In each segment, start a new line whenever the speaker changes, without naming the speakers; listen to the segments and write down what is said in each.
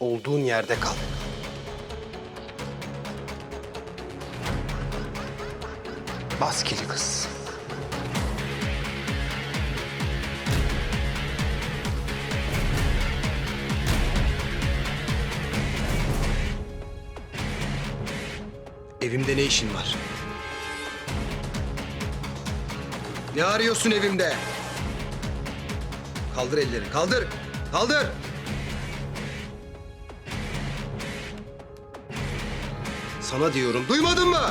Olduğun yerde kal. Baskili kız. Evimde ne işin var? Ne arıyorsun evimde? Kaldır elleri, kaldır! Kaldır! Sana diyorum, duymadın mı?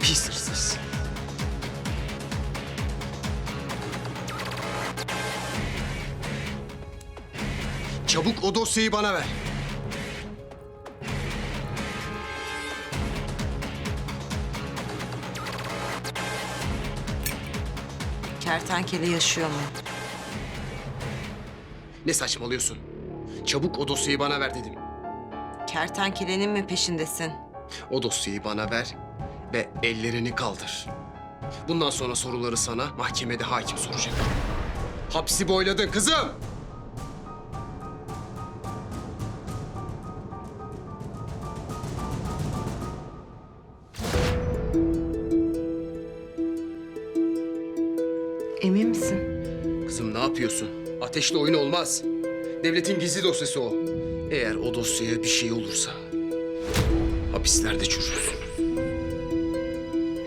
Pis hırsız. Çabuk o dosyayı bana ver.
Kertenkele yaşıyor mu?
Ne saçmalıyorsun? Çabuk o dosyayı bana ver dedim.
Kertenkelenin mi peşindesin?
O dosyayı bana ver ve ellerini kaldır. Bundan sonra soruları sana mahkemede hakim soracak. Hapsi boyladın kızım.
Emin misin?
Kızım ne yapıyorsun? Ateşli oyun olmaz. Devletin gizli dosyası o. Eğer o dosyaya bir şey olursa hapislerde çürürsün.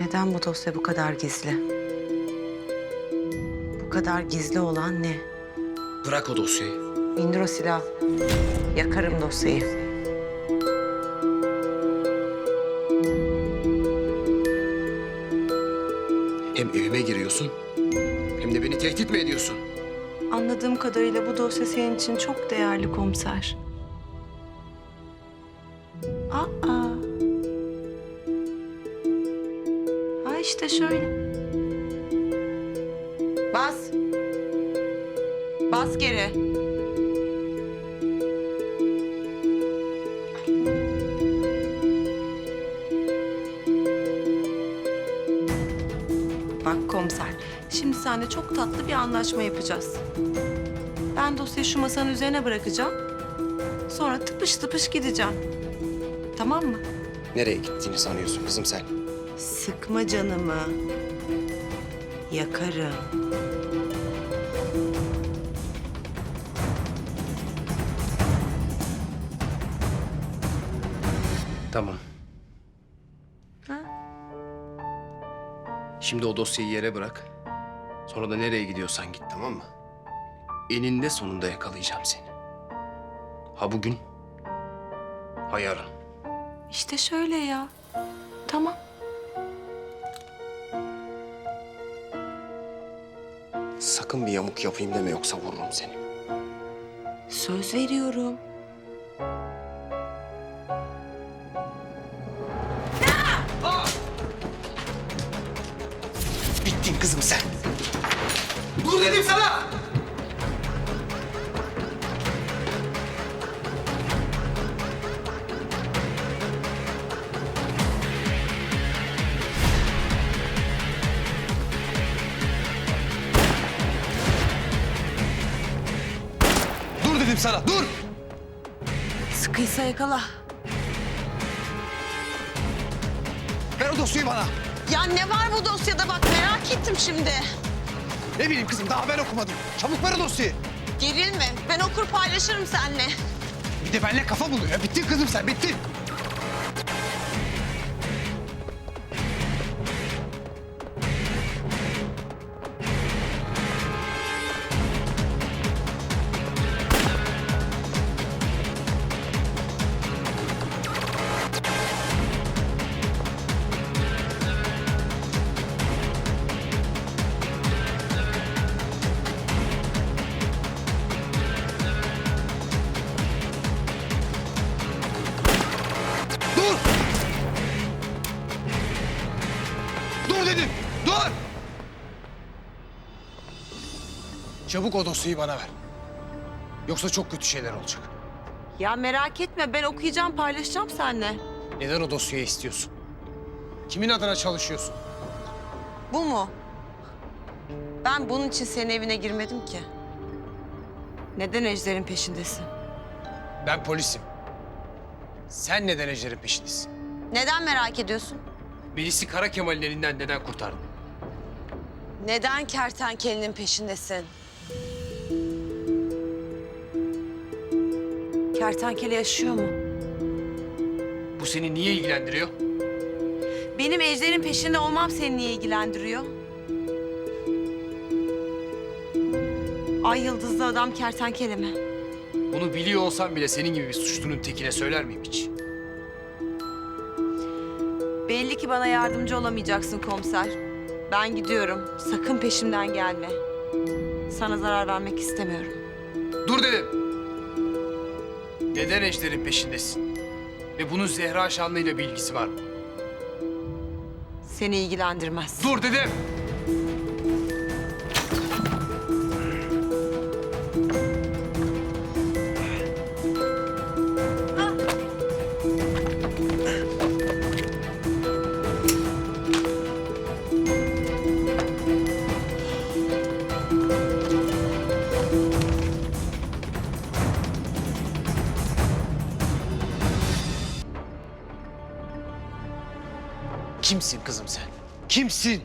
Neden bu dosya bu kadar gizli? Bu kadar gizli olan ne?
Bırak o dosyayı.
İndir o silahı. Yakarım dosyayı.
Hem evime giriyorsun hem de beni tehdit mi ediyorsun?
Anladığım kadarıyla bu dosya senin için çok değerli komiser. Aa. Ha işte şöyle. Bas. Bas geri. Şimdi seninle çok tatlı bir anlaşma yapacağız. Ben dosyayı şu masanın üzerine bırakacağım. Sonra tıpış tıpış gideceğim. Tamam mı?
Nereye gittiğini sanıyorsun kızım sen?
Sıkma canımı. Yakarım.
Tamam.
Ha?
Şimdi o dosyayı yere bırak. Sonra da nereye gidiyorsan git tamam mı? Eninde sonunda yakalayacağım seni. Ha bugün, ha yarın.
İşte şöyle ya. Tamam.
Sakın bir yamuk yapayım deme yoksa vururum seni.
Söz veriyorum.
Bittin kızım sen. Dur dedim sana. Dur dedim sana, dur!
Sıkıysa yakala.
Ver o dosyayı bana.
Ya ne var bu dosyada bak merak ettim şimdi.
Ne bileyim kızım, daha ben okumadım. Çabuk ver o dosyayı.
Gerilme. Ben okur paylaşırım seninle.
Bir de benimle kafa buluyor. Bittin kızım sen, bittin. Çabuk o dosyayı bana ver. Yoksa çok kötü şeyler olacak.
Ya merak etme ben okuyacağım paylaşacağım seninle.
Neden o dosyayı istiyorsun? Kimin adına çalışıyorsun?
Bu mu? Ben bunun için senin evine girmedim ki. Neden Ejder'in peşindesin?
Ben polisim. Sen neden Ejder'in peşindesin?
Neden merak ediyorsun?
Melis'i Kara Kemal'in elinden neden kurtardın?
Neden kertenkelenin peşindesin? Kertenkele yaşıyor mu?
Bu seni niye ilgilendiriyor?
Benim Ejder'in peşinde olmam seni niye ilgilendiriyor? Ay yıldızlı adam kertenkele mi?
Bunu biliyor olsam bile senin gibi bir suçlunun tekine söyler miyim hiç?
Belli ki bana yardımcı olamayacaksın komiser. Ben gidiyorum. Sakın peşimden gelme. Sana zarar vermek istemiyorum.
Dur dedim. Neden Ejder'in peşindesin? Ve bunun Zehra Şanlı ile bir ilgisi var mı?
Seni ilgilendirmez.
Dur dedim. Kimsin kızım sen? Kimsin?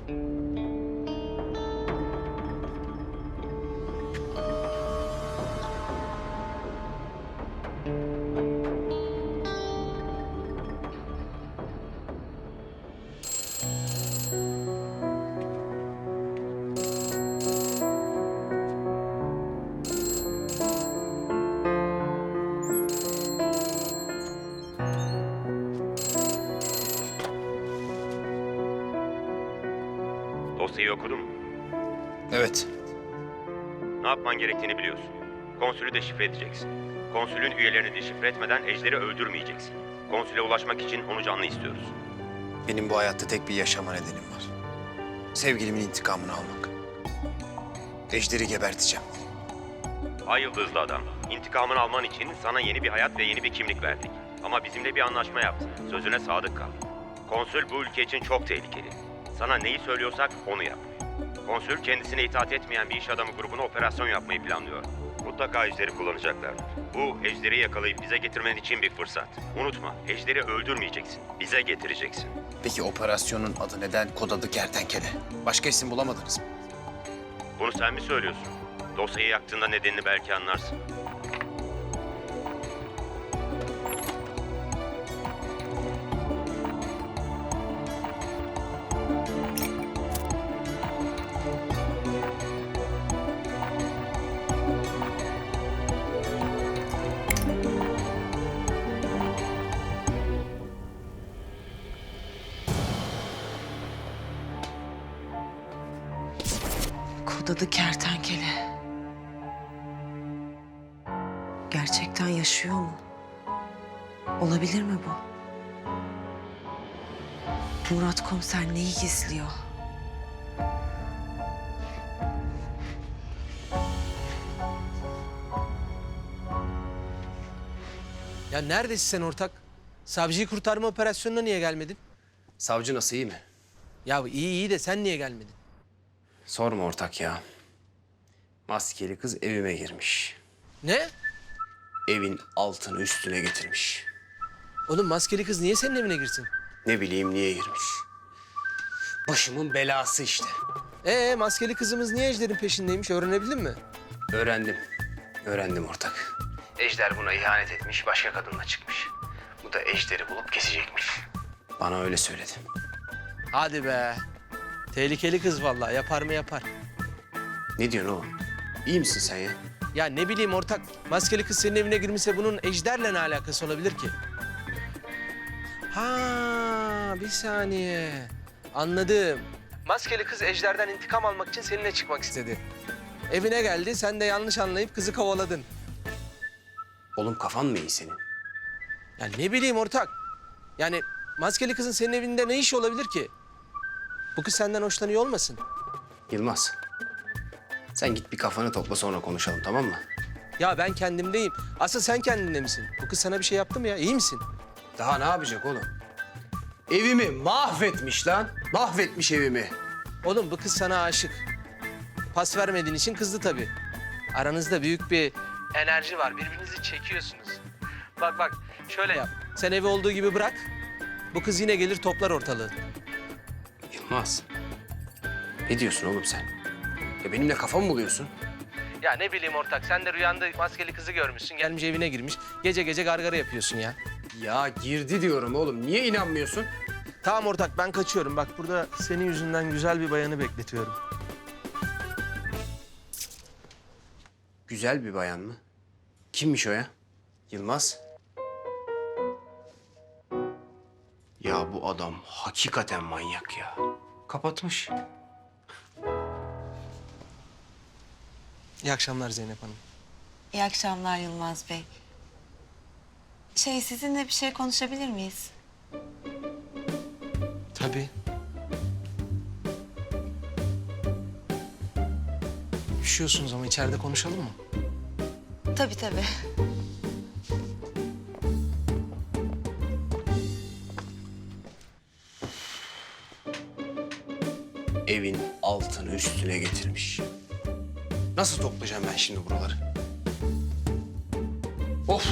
Dosyayı okudun mu?
Evet.
Ne yapman gerektiğini biliyorsun. Konsülü deşifre edeceksin. Konsülün üyelerini deşifre etmeden Ejder'i öldürmeyeceksin. Konsüle ulaşmak için onu canlı istiyoruz.
Benim bu hayatta tek bir yaşama nedenim var. Sevgilimin intikamını almak. Ejder'i geberteceğim.
Ay yıldızlı adam, intikamını alman için sana yeni bir hayat ve yeni bir kimlik verdik. Ama bizimle bir anlaşma yaptın. Sözüne sadık kal. Konsül bu ülke için çok tehlikeli. Sana neyi söylüyorsak onu yap. Konsül kendisine itaat etmeyen bir iş adamı grubuna operasyon yapmayı planlıyor. Mutlaka Ejder'i kullanacaklardır. Bu Ejder'i yakalayıp bize getirmen için bir fırsat. Unutma, Ejder'i öldürmeyeceksin. Bize getireceksin.
Peki operasyonun adı neden kod adı kertenkele? Başka isim bulamadınız mı?
Bunu sen mi söylüyorsun? Dosyayı yaktığında nedenini belki anlarsın.
Kod adı kertenkele. Gerçekten yaşıyor mu? Olabilir mi bu? Murat komiser neyi gizliyor?
Ya neredesin sen ortak? Savcıyı kurtarma operasyonuna niye gelmedin?
Savcı nasıl iyi mi?
Ya iyi iyi de sen niye gelmedin?
Sorma ortak ya. Maskeli kız evime girmiş.
Ne?
Evin altını üstüne getirmiş.
Oğlum maskeli kız niye senin evine girsin?
Ne bileyim niye girmiş. Başımın belası işte.
Ee maskeli kızımız niye Ejder'in peşindeymiş öğrenebildin mi?
Öğrendim. Öğrendim ortak. Ejder buna ihanet etmiş, başka kadınla çıkmış. Bu da Ejder'i bulup kesecekmiş. Bana öyle söyledi.
Hadi be. Tehlikeli kız vallahi yapar mı yapar.
Ne diyorsun oğlum? İyi misin sen ya?
Ya ne bileyim ortak maskeli kız senin evine girmişse bunun Ejder'le ne alakası olabilir ki? Ha bir saniye. Anladım. Maskeli kız Ejder'den intikam almak için seninle çıkmak istedi. Evine geldi sen de yanlış anlayıp kızı kovaladın.
Oğlum kafan mı iyi senin?
Ya ne bileyim ortak. Yani maskeli kızın senin evinde ne işi olabilir ki? Bu kız senden hoşlanıyor olmasın?
Yılmaz. Sen git bir kafanı topla sonra konuşalım tamam mı?
Ya ben kendimdeyim. Asıl sen kendinde misin? Bu kız sana bir şey yaptı mı ya? İyi misin?
Daha ne yapacak oğlum? Evimi mahvetmiş lan. Mahvetmiş evimi.
Oğlum bu kız sana aşık. Pas vermediğin için kızdı tabii. Aranızda büyük bir enerji var. Birbirinizi çekiyorsunuz. Bak bak şöyle yap. Sen evi olduğu gibi bırak. Bu kız yine gelir toplar ortalığı.
Yılmaz. Ne diyorsun oğlum sen? Ya benimle kafa mı buluyorsun?
Ya ne bileyim ortak sen de rüyanda maskeli kızı görmüşsün. Gelmiş evine girmiş. Gece gece gargara yapıyorsun ya.
Ya girdi diyorum oğlum. Niye inanmıyorsun?
Tamam ortak ben kaçıyorum. Bak burada senin yüzünden güzel bir bayanı bekletiyorum.
Güzel bir bayan mı? Kimmiş o ya? Yılmaz. Ya bu adam hakikaten manyak ya. Kapatmış.
İyi akşamlar Zeynep Hanım.
İyi akşamlar Yılmaz Bey. Şey sizinle bir şey konuşabilir miyiz?
Tabii. Üşüyorsunuz ama içeride konuşalım mı?
Tabii tabii.
Üstüne getirmiş. Nasıl toplayacağım ben şimdi buraları? Of!